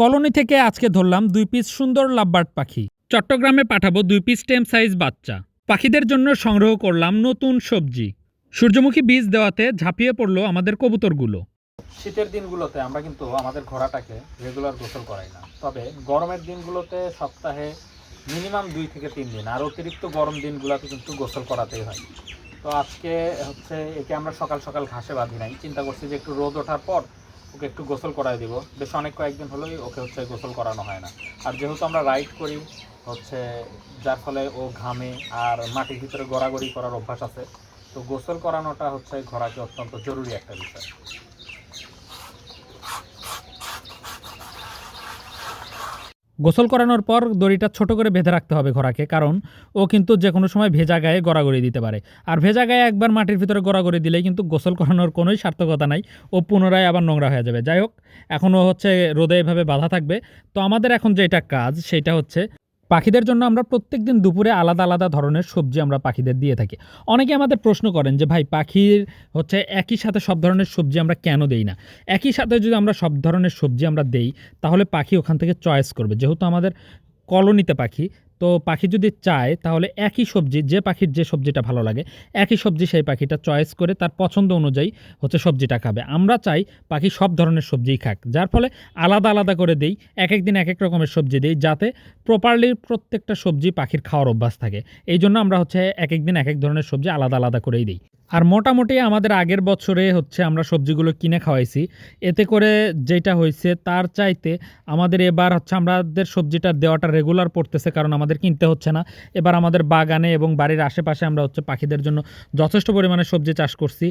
Colony থেকে আজকে ধরলাম দুই পিস সুন্দর লাভবার্ড পাখি। চট্টগ্রামে পাঠাবো দুই পিস টেম সাইজ বাচ্চা। পাখিদের জন্য সংগ্রহ করলাম নতুন সবজি। সূর্যমুখী বীজ দেওয়াতে ঝাঁপিয়ে পড়ল আমাদের কবুতরগুলো। শীতের দিনগুলোতে আমরা কিন্তু আমাদের ঘোড়াটাকে রেগুলার গোসল করাই না। তবে গরমের দিনগুলোতে সপ্তাহে মিনিমাম দুই থেকে তিন দিন, আর অতিরিক্ত গরম দিনগুলোতে কিন্তু গোসল করাতেই হয়। তো আজকে হচ্ছে একে আমরা সকাল সকাল ঘাসে বাঁধি নাই। চিন্তা করছি যে একটু রোদ ওঠার পর ওকে একটু গোসল করাই দিব। বেশ অনেক কয়েকদিন হলোই ওকে হচ্ছে গোসল করানো হয় না। আর যেহেতু আমরা রাইড করি, হচ্ছে যার ফলে ও ঘামে আর মাটির ভিতরে গড়াগড়ি করার অভ্যাস আছে, তো গোসল করানোটা হচ্ছে ঘোড়াকে অত্যন্ত জরুরি একটা বিষয়। গোসল করানোর পর দড়িটা ছোট করে বেঁধে রাখতে হবে ঘোড়াকে, কারণ ও কিন্তু যে কোনো সময় ভেজা গায়ে গড়াগড়ি দিতে পারে। আর ভেজা গায়ে একবার মাটির ভিতরে গড়াগড়ি দিলেই কিন্তু গোসল করানোর কোনোই সার্থকতা নাই, ও পুনরায় আবার নোংরা হয়ে যাবে। যাই হোক এখনও হচ্ছে রোদে এভাবে বাধা থাকবে। তো আমাদের এখন যেটা কাজ, সেটা হচ্ছে পাখিদের জন্য আমরা প্রত্যেক দিন দুপুরে আলাদা আলাদা ধরনের সবজি আমরা পাখিদের দিয়ে থাকি। অনেকে আমাদের প্রশ্ন করেন যে, ভাই, পাখির হচ্ছে একই সাথে সব ধরনের সবজি আমরা কেন দেই না? একই সাথে যদি আমরা সব ধরনের সবজি আমরা দেই, তাহলে পাখি ওখান থেকে চয়েস করবে। যেহেতু আমাদের কলোনিতে পাখি তো পাখি যদি চায়, তাহলে একই সবজি, যে পাখির যে সবজিটা ভালো লাগে, একই সবজি সেই পাখিটা চয়েস করে তার পছন্দ অনুযায়ী হচ্ছে সবজিটা খাবে। আমরা চাই পাখি সব ধরনের সবজিই খাক, যার ফলে আলাদা আলাদা করে দেই, এক একদিন এক এক রকমের সবজি দিই, যাতে প্রপারলি প্রত্যেকটা সবজি পাখির খাওয়ার অভ্যাস থাকে। এই জন্য আমরা হচ্ছে এক একদিন এক এক ধরনের সবজি আলাদা আলাদা করেই দিই। আর মোটামুটি আমাদের আগের বছরে হচ্ছে আমরা সবজিগুলো কিনে খাওয়াইছি। এতে করে যেটা হয়েছে তার চাইতে আমাদের এবার হচ্ছে আমাদের সবজিটা দেওয়াটা রেগুলার পড়তেছে কারণ আমাদের কিনতে হচ্ছে না। এবার আমাদের বাগানে এবং বাড়ির আশেপাশে আমরা হচ্ছে পাখিদের জন্য যথেষ্ট পরিমাণে সবজি চাষ করছি।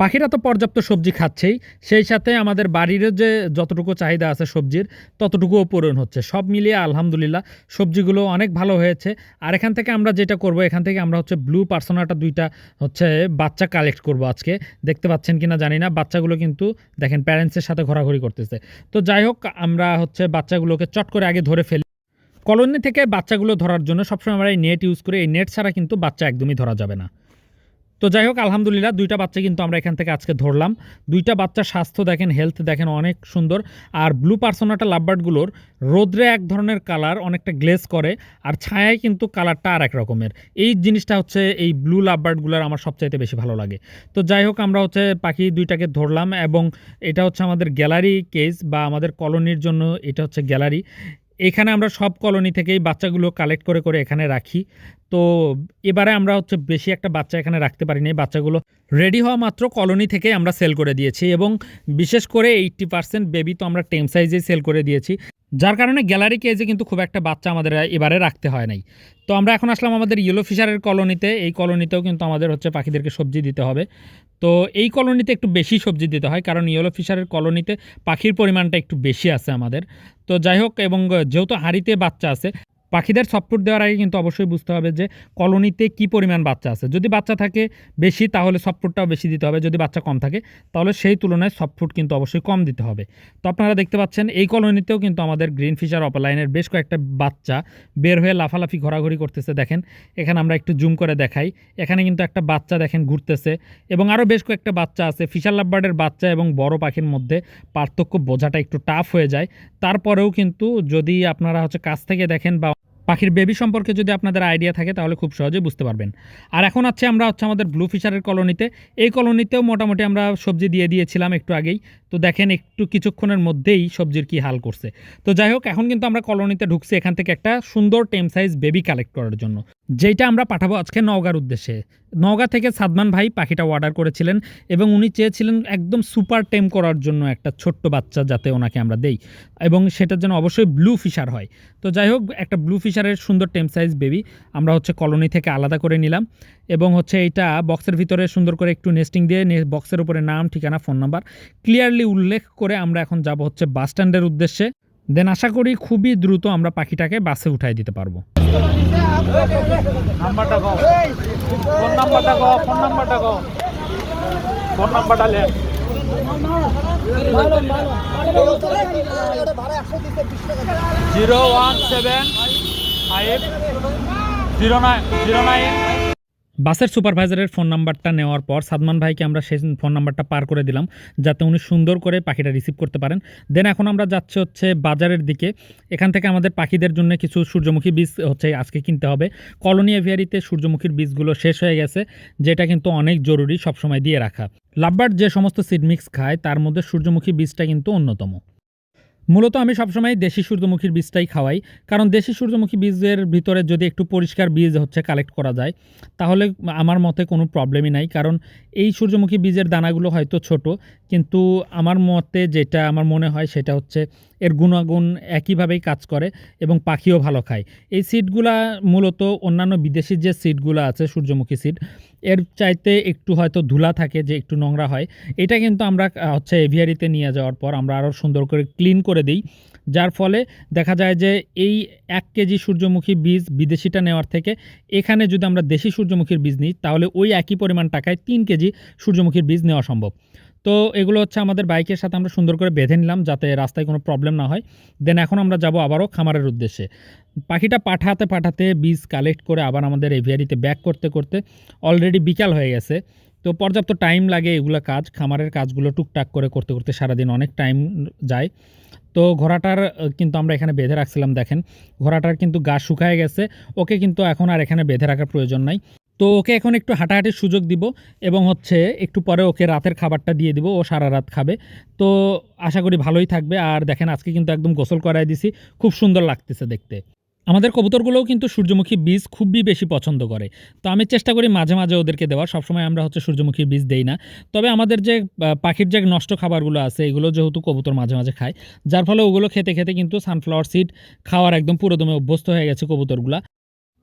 পাখিরা তো পর্যাপ্ত সবজি খাচ্ছেই। সেই সাথে আমাদের বাড়িরও যে যতটুকু চাহিদা আছে সবজির, ততটুকুও পূরণ হচ্ছে। সব মিলিয়ে আলহামদুলিল্লাহ সবজিগুলো অনেক ভালো হয়েছে। আর এখান থেকে আমরা যেটা করব, এখান থেকে আমরা হচ্ছে ব্লু পার্সোনাটা দুইটা হচ্ছে বাচ্চা কালেক্ট করব আজকে। দেখতে পাচ্ছেন কি না জানি না, বাচ্চাগুলো কিন্তু দেখেন প্যারেন্টসের সাথে ঘোরাঘুরি করতেছে। তো যাই হোক, আমরা হচ্ছে বাচ্চাগুলোকে চট করে আগে ধরে ফেলি। কলোনি থেকে বাচ্চাগুলো ধরার জন্য সবসময় আমরা এই নেট ইউজ করি। এই নেট ছাড়া কিন্তু বাচ্চা একদমই ধরা যাবে না। তো যাই হোক, আলহামদুলিল্লাহ, দুইটা বাচ্চা কিন্তু আমরা এখান থেকে আজকে ধরলাম। দুইটা বাচ্চার স্বাস্থ্য দেখেন হেলথ দেখেন অনেক সুন্দর। আর ব্লু পার্সোনাটা লাভবার্ডগুলোর রোদ্রে এক ধরনের কালার অনেকটা গ্লেজ করে। আর ছায়ায় কিন্তু কালারটা আর এক রকমের। এই জিনিসটা হচ্ছে এই ব্লু লাভবার্ডগুলোর আমার সবচাইতে বেশি ভালো লাগে। তো যাই হোক, আমরা হচ্ছে পাখি দুইটাকে ধরলাম এবং এটা হচ্ছে আমাদের গ্যালারি কেস বা আমাদের কলোনির জন্য এটা হচ্ছে গ্যালারি। এখানে আমরা সব কলোনি থেকেই বাচ্চাগুলো কালেক্ট করে করে এখানে রাখি। তো এবারে আমরা হচ্ছে বেশি একটা বাচ্চা এখানে রাখতে পারিনি। বাচ্চাগুলো রেডি হওয়া মাত্র কলোনি থেকে আমরা সেল করে দিয়েছি এবং বিশেষ করে এইট্টি পার্সেন্ট বেবি তো আমরা টেম সাইজেই সেল করে দিয়েছি। যার কারণে গ্যালারি কেজে কিন্তু খুব একটা বাচ্চা আমাদের এবারে রাখতে হয় নাই। তো আমরা এখন আসলাম আমাদের ইয়েলো ফিশারের কলোনিতে। এই কলোনিতেও কিন্তু আমাদের হচ্ছে পাখিদেরকে সবজি দিতে হবে। তো এই কলোনিতে একটু বেশি সবজি দিতে হয়, কারণ ইয়েলো ফিশারের কলোনিতে পাখির পরিমাণটা একটু বেশি আছে আমাদের। তো যাই হোক, এবং যেহেতু হাঁড়িতে বাচ্চা আছে পাখিদের সফটফুড দেওয়ার আগে কিন্তু অবশ্যই বুঝতে হবে যে কলোনিতে কি পরিমাণ বাচ্চা আছে। যদি বাচ্চা থাকে বেশি, তাহলে সফটফুডটাও বেশি দিতে হবে। যদি বাচ্চা কম থাকে, তাহলে সেই তুলনায় সফটফুড কিন্তু অবশ্যই কম দিতে হবে। তো আপনারা দেখতে পাচ্ছেন, এই কলোনিতেও কিন্তু আমাদের গ্রিন ফিশার অপলাইনের বেশ কয়েকটা বাচ্চা বের হয়ে লাফালাফি, ঘোরাঘুরি করতেছে। দেখেন, এখানে আমরা একটু জুম করে দেখাই। এখানে কিন্তু একটা বাচ্চা দেখেন ঘুরতেছে এবং আরও বেশ কয়েকটা বাচ্চা আছে। ফিশার লাভবার্ডের বাচ্চা এবং বড় পাখির মধ্যে পার্থক্য বোঝাটা একটু টাফ হয়ে যায়। তারপরেও কিন্তু যদি আপনারা হচ্ছে কাছ থেকে দেখেন বা পাখির বেবি সম্পর্কে যদি আপনাদের আইডিয়া থাকে, তাহলে খুব সহজে বুঝতে পারবেন। আর এখন আছে আমরা হচ্ছে আমাদের ব্লু ফিশারের কলোনিতে। এই কলোনিতেও মোটামুটি আমরা সবজি দিয়ে দিয়েছিলাম একটু আগেই। তো দেখেন একটু কিছুক্ষণের মধ্যেই সবজির কি হাল করছে। তো যাই হোক, এখন কিন্তু আমরা কলোনিতে ঢুকছি এখান থেকে একটা সুন্দর টেম সাইজ বেবি কালেক্ট করার জন্য। যেইটা আমরা পাঠাবো আজকে নওগাঁর উদ্দেশ্যে। নওগাঁ থেকে সাদমান ভাই পাখিটা অর্ডার করেছিলেন এবং উনি চেয়েছিলেন একদম সুপার টেম করার জন্য একটা ছোট্ট বাচ্চা যাতে ওনাকে আমরা দেই এবং সেটার জন্য অবশ্যই ব্লু ফিশার হয়। তো যাই হোক, একটা ব্লু ফিশারের সুন্দর টেম সাইজ বেবি আমরা হচ্ছে কলোনি থেকে আলাদা করে নিলাম এবং হচ্ছে এইটা বক্সের ভিতরে সুন্দর করে একটু নেস্টিং দিয়ে বক্সের উপরে নাম, ঠিকানা ফোন নাম্বার ক্লিয়ারলি উল্লেখ করে আমরা এখন যাব হচ্ছে বাস স্ট্যান্ডের উদ্দেশ্যে। দেন আশা করি খুবই দ্রুত আমরা পাখিটাকে বাসে উঠাই দিতে পারব। Zero one seven five zero nine zero nine. বাসের সুপারভাইজারের ফোন নাম্বারটা নেওয়ার পর সাদমান ভাইকে আমরা সেই ফোন নাম্বারটা পার করে দিলাম, যাতে উনি সুন্দর করে পাখিটা রিসিভ করতে পারেন। দেন এখন আমরা যাচ্ছি হচ্ছে বাজারের দিকে। এখান থেকে আমাদের পাখিদের জন্য কিছু সূর্যমুখী বীজ হচ্ছে আজকে কিনতে হবে। কলোনি এভিয়ারিতে সূর্যমুখীর বীজগুলো শেষ হয়ে গেছে, যেটা কিন্তু অনেক জরুরি সবসময় দিয়ে রাখা। লাভবার্ড যে সমস্ত সিড মিক্স খায়, তার মধ্যে সূর্যমুখী বীজটা কিন্তু অন্যতম। মূলত আমি সবসময় দেশি সূর্যমুখীর বীজটাই খাওয়াই। কারণ দেশি সূর্যমুখী বীজের ভিতরে যদি একটু পরিষ্কার বীজ হচ্ছে কালেক্ট করা যায়, তাহলে আমার মতে কোনো প্রবলেমই নাই। কারণ এই সূর্যমুখী বীজের দানাগুলো হয়তো ছোট, কিন্তু আমার মতে যেটা, আমার মনে হয় সেটা হচ্ছে এর গুণাগুণ একইভাবেই কাজ করে এবং পাখিও ভালো খায়। এই সিডগুলা মূলত অন্যান্য বিদেশি যে সিডগুলো আছে, সূর্যমুখী সিড এর চাইতে একটু হয়তো ধুলা থাকে যে একটু নোংরা হয়। এটা কিন্তু আমরা হচ্ছে এভিয়ারিতে নিয়ে যাওয়ার পর আমরা আরও সুন্দর করে ক্লিন করে দিই। যার ফলে দেখা যায় যে এই এক কেজি সূর্যমুখী বীজ বিদেশিটা নেওয়ার থেকে এখানে যদি আমরা দেশি সূর্যমুখীর বীজ নিই, তাহলে ওই একই পরিমাণ টাকায় তিন কেজি সূর্যমুখীর বীজ নেওয়া সম্ভব। তো এগুলো হচ্ছে আমাদের বাইকের সাথে আমরা সুন্দর করে বেঁধে নিলাম যাতে রাস্তায় কোনো প্রবলেম না হয়। দেন এখন আমরা যাব আবারও খামারের উদ্দেশ্যে। পাখিটা পাঠাতে পাঠাতে বীজ কালেক্ট করে আবার আমাদের এভিয়ারিতে ব্যাক করতে করতে অলরেডি বিকাল হয়ে গেছে। তো পর্যাপ্ত টাইম লাগে এগুলো কাজ, খামারের কাজগুলো টুকটাক করে করতে করতে সারাদিন অনেক টাইম যায়। তো ঘোড়াটার কিন্তু আমরা এখানে বেঁধে রাখছিলাম, দেখেন। ঘোড়াটার কিন্তু গা শুকায় গেছে, ওকে কিন্তু এখন আর এখানে বেঁধে রাখার প্রয়োজন নাই। তো ওকে এখন একটু হাঁটাহাঁটির সুযোগ দিব এবং হচ্ছে একটু পরে ওকে রাতের খাবারটা দিয়ে দিব, ও সারা রাত খাবে। তো আশা করি ভালোই থাকবে। আর দেখেন, আজকে কিন্তু একদম গোসল করাই দিছি, খুব সুন্দর লাগতেছে দেখতে। আমাদের কবুতরগুলোও কিন্তু সূর্যমুখী বীজ খুবই বেশি পছন্দ করে। তো আমি চেষ্টা করি মাঝে মাঝে ওদেরকে দেওয়ার, সবসময় আমরা হচ্ছে সূর্যমুখী বীজ দেই না। তবে আমাদের যে পাখির যে নষ্ট খাবারগুলো আছে, এগুলো যেহেতু কবুতর মাঝে মাঝে খায়, যার ফলে ওগুলো খেতে খেতে কিন্তু সানফ্লাওয়ার সিড খাওয়ার একদম পুরোদমে অভ্যস্ত হয়ে গেছে কবুতরগুলা।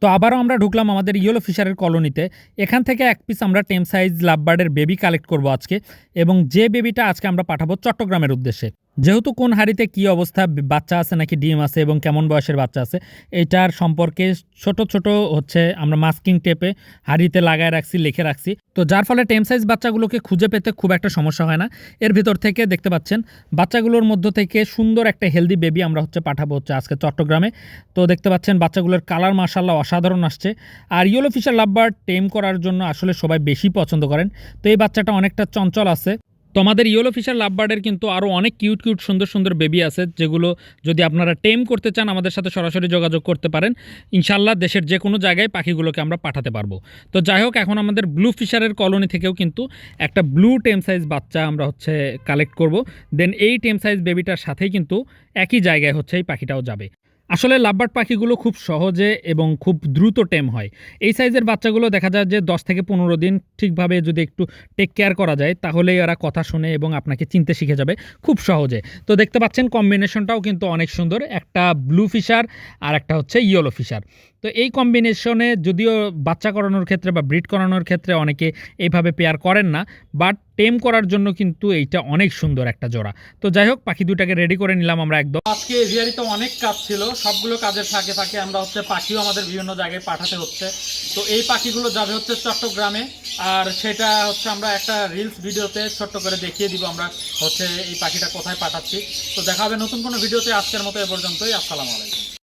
তো আবারও আমরা ঢুকলাম আমাদের ইয়েলো ফিশারের কলোনিতে। এখান থেকে এক পিস আমরা টেম সাইজ লাভবার্ডের বেবি কালেক্ট করব আজকে এবং যে বেবিটা আজকে আমরা পাঠাবো চট্টগ্রামের উদ্দেশ্যে। যেহেতু কোন হাড়িতে কি অবস্থা বাচ্চা আছে নাকি ডিম আছে এবং কেমন বয়সের বাচ্চা আছে, এটার সম্পর্কে ছোট ছোট হচ্ছে আমরা মাস্কিং টেপে হাড়িতে লাগায় রাখছি, লিখে রাখছি। তো যার ফলে টেম সাইজ বাচ্চাগুলোকে খুঁজে পেতে খুব একটা সমস্যা হয় না। এর ভিতর থেকে দেখতে পাচ্ছেন, বাচ্চাগুলোর মধ্য থেকে সুন্দর একটা হেলদি বেবি আমরা হচ্ছে পাঠাবো হচ্ছে আজকে চট্টগ্রামে। তো দেখতে পাচ্ছেন, বাচ্চাগুলোর কালার মার্শাল্লাহ অসাধারণ আসছে। আর ইয়েলো ফিশার লাভবার টেম করার জন্য আসলে সবাই বেশি পছন্দ করেন। তো এই বাচ্চাটা অনেকটা চঞ্চল আছে। তো আমাদের ইয়েলো ফিশার লাভবার্ডের কিন্তু আরও অনেক কিউট কিউট সুন্দর সুন্দর বেবি আছে, যেগুলো যদি আপনারা টেম করতে চান, আমাদের সাথে সরাসরি যোগাযোগ করতে পারেন। ইনশাল্লাহ দেশের যে কোনো জায়গায় পাখিগুলোকে আমরা পাঠাতে পারব। তো যাই হোক, এখন আমাদের ব্লু ফিশারের কলোনি থেকেও কিন্তু একটা ব্লু টেম সাইজ বাচ্চা আমরা হচ্ছে কালেক্ট করব। দেন এই টেম সাইজ বেবিটার সাথেই কিন্তু একই জায়গায় হচ্ছে এই পাখিটাও যাবে। আসলে লাভবার্ড পাখিগুলো খুব সহজে এবং খুব দ্রুত টেম হয়। এই সাইজের বাচ্চাগুলো দেখা যায় যে দশ থেকে পনেরো দিন ঠিকভাবে যদি একটু টেক কেয়ার করা যায় তাহলে এরা কথা শুনে এবং আপনাকে চিনতে শিখে যাবে খুব সহজে। তো দেখতে পাচ্ছেন কম্বিনেশনটাও কিন্তু অনেক সুন্দর, একটা ব্লু ফিশার আর একটা হচ্ছে ইয়েলো ফিশার। তো এই কম্বিনেশনে যদিও বাচ্চা করানোর ক্ষেত্রে বা ব্রিড করানোর ক্ষেত্রে অনেকে এইভাবে পেয়ার করেন না বাট টেম করার জন্য কিন্তু এইটা অনেক সুন্দর একটা জোড়া। তো যাই হোক, পাখি দুটাকে রেডি করে নিলাম আমরা একদম। আজকে এভিয়ারিতে অনেক কাজ ছিল, সবগুলো কাজের ফাঁকে ফাঁকে আমরা হচ্ছে পাখিও আমাদের বিভিন্ন জায়গায় পাঠাতে হচ্ছে। তো এই পাখিগুলো যাবে হচ্ছে চট্টগ্রামে, আর সেটা হচ্ছে আমরা একটা রিলস ভিডিওতে ছোট্ট করে দেখিয়ে দিব আমরা হচ্ছে এই পাখিটা কোথায় পাঠাচ্ছি। তো দেখা হবে নতুন কোনো ভিডিওতে আজকের মতো এ পর্যন্তই, আসসালামু আলাইকুম।